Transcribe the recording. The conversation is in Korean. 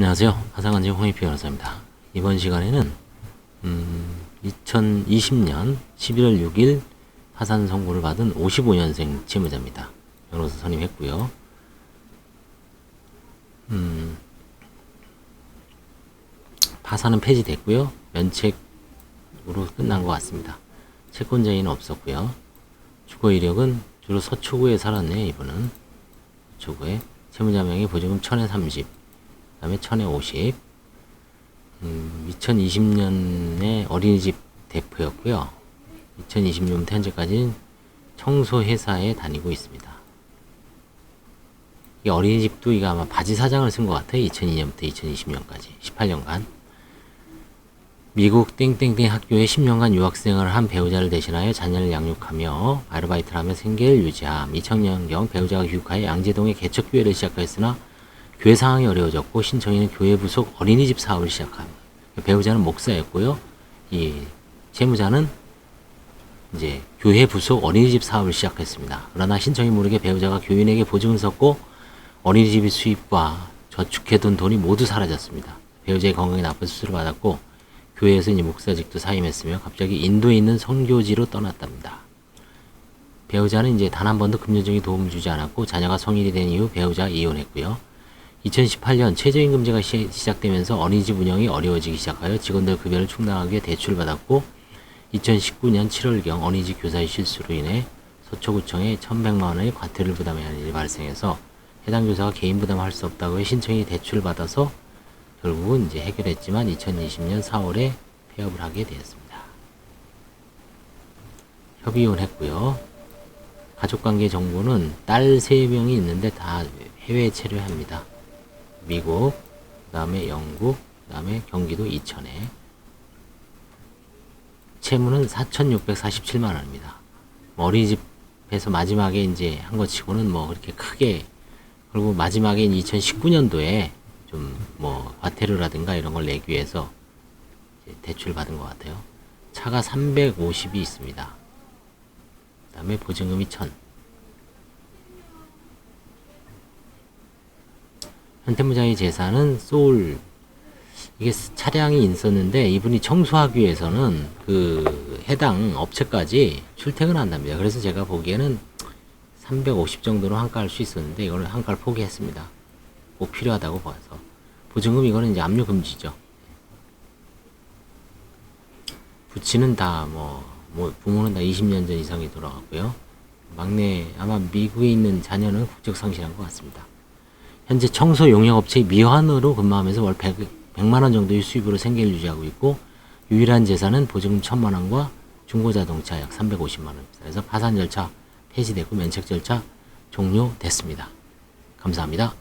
안녕하세요. 화상한지 홍익표 변호사입니다. 이번 시간에는 음, 2020년 11월 6일 파산 선고를 받은 55년생 채무자입니다. 변호사 선임했고요. 음, 파산은 폐지됐고요. 면책으로 끝난 것 같습니다. 채권자인은 없었고요. 주거 이력은 주로 서초구에 살았네요. 이분은 서초구에 채무자 명의 보증금 1000에 30, 그 다음에 1000에 50. 음, 2020년에 어린이집 대표였고요. 2020년부터 현재까지는 청소회사에 다니고 있습니다. 이 어린이집도 이거 아마 바지 사장을 쓴 것 같아요. 2002년부터 2020년까지 18년간. 미국 땡땡땡 학교에 10년간 유학생을 한 배우자를 대신하여 자녀를 양육하며 아르바이트를 하며 생계를 유지함. 2000년경 배우자가 귀국하여 양재동에 개척교회를 시작하였으나 교회 상황이 어려워졌고 신청인은 교회 부속 어린이집 사업을 시작함. 배우자는 목사였고요. 이 채무자는 이제 교회 부속 어린이집 사업을 시작했습니다. 그러나 신청이 모르게 배우자가 교인에게 보증을 섰고 어린이집 수입과 저축해둔 돈이 모두 사라졌습니다. 배우자의 건강이 나쁜 수술을 받았고 교회에서 이제 목사직도 사임했으며 갑자기 인도에 있는 선교지로 떠났답니다. 배우자는 이제 단 한 번도 금전적인 도움을 주지 않았고 자녀가 성인이 된 이후 배우자가 이혼했고요. 2018년 최저임금제가 시, 시작되면서 어린이집 운영이 어려워지기 시작하여 직원들 급여를 충당하기 위해 대출을 받았고 2019년 7월경 어린이집 교사의 실수로 인해 서초구청에 1,100만 원의 과태료를 부담해야 하는 일이 발생해서 해당 교사가 개인 부담할 수 없다고 해 신청이 대출을 받아서 결국은 이제 해결했지만 2020년 4월에 폐업을 하게 되었습니다. 협의혼 했고요. 가족관계 정보는 딸 3명이 있는데 다 해외 체류합니다. 미국, 그 다음에 영국, 그 다음에 경기도 이천에 채무는 4,647만 원입니다. 뭐 어린이집에서 마지막에 이제 한 것 치고는 뭐 그렇게 크게 그리고 마지막에 2019년도에 좀 뭐 과태료라든가 이런 걸 내기 위해서 대출 받은 것 같아요. 차가 350이 있습니다. 그 다음에 보증금이 1000. 현태무장의 재산은 소울 이게 차량이 있었는데 이분이 청소하기 위해서는 그 해당 업체까지 출퇴근한답니다. 그래서 제가 보기에는 350 정도로 한가할 수 있었는데 이거는 한가를 포기했습니다. 꼭 필요하다고 봐서 보증금 이거는 이제 압류 금지죠. 부친은 다뭐 뭐 부모는 다 20년 전 이상이 돌아갔고요. 막내 아마 미국에 있는 자녀는 국적 상실한 것 같습니다. 현재 청소 용역업체 미환으로 근무하면서 월 100, 100 만 원 정도의 수입으로 생계를 유지하고 있고 유일한 재산은 보증금 1000만 원과 중고자동차 약 350만 원입니다. 그래서 파산 절차 폐지되고 면책 절차 종료됐습니다. 감사합니다.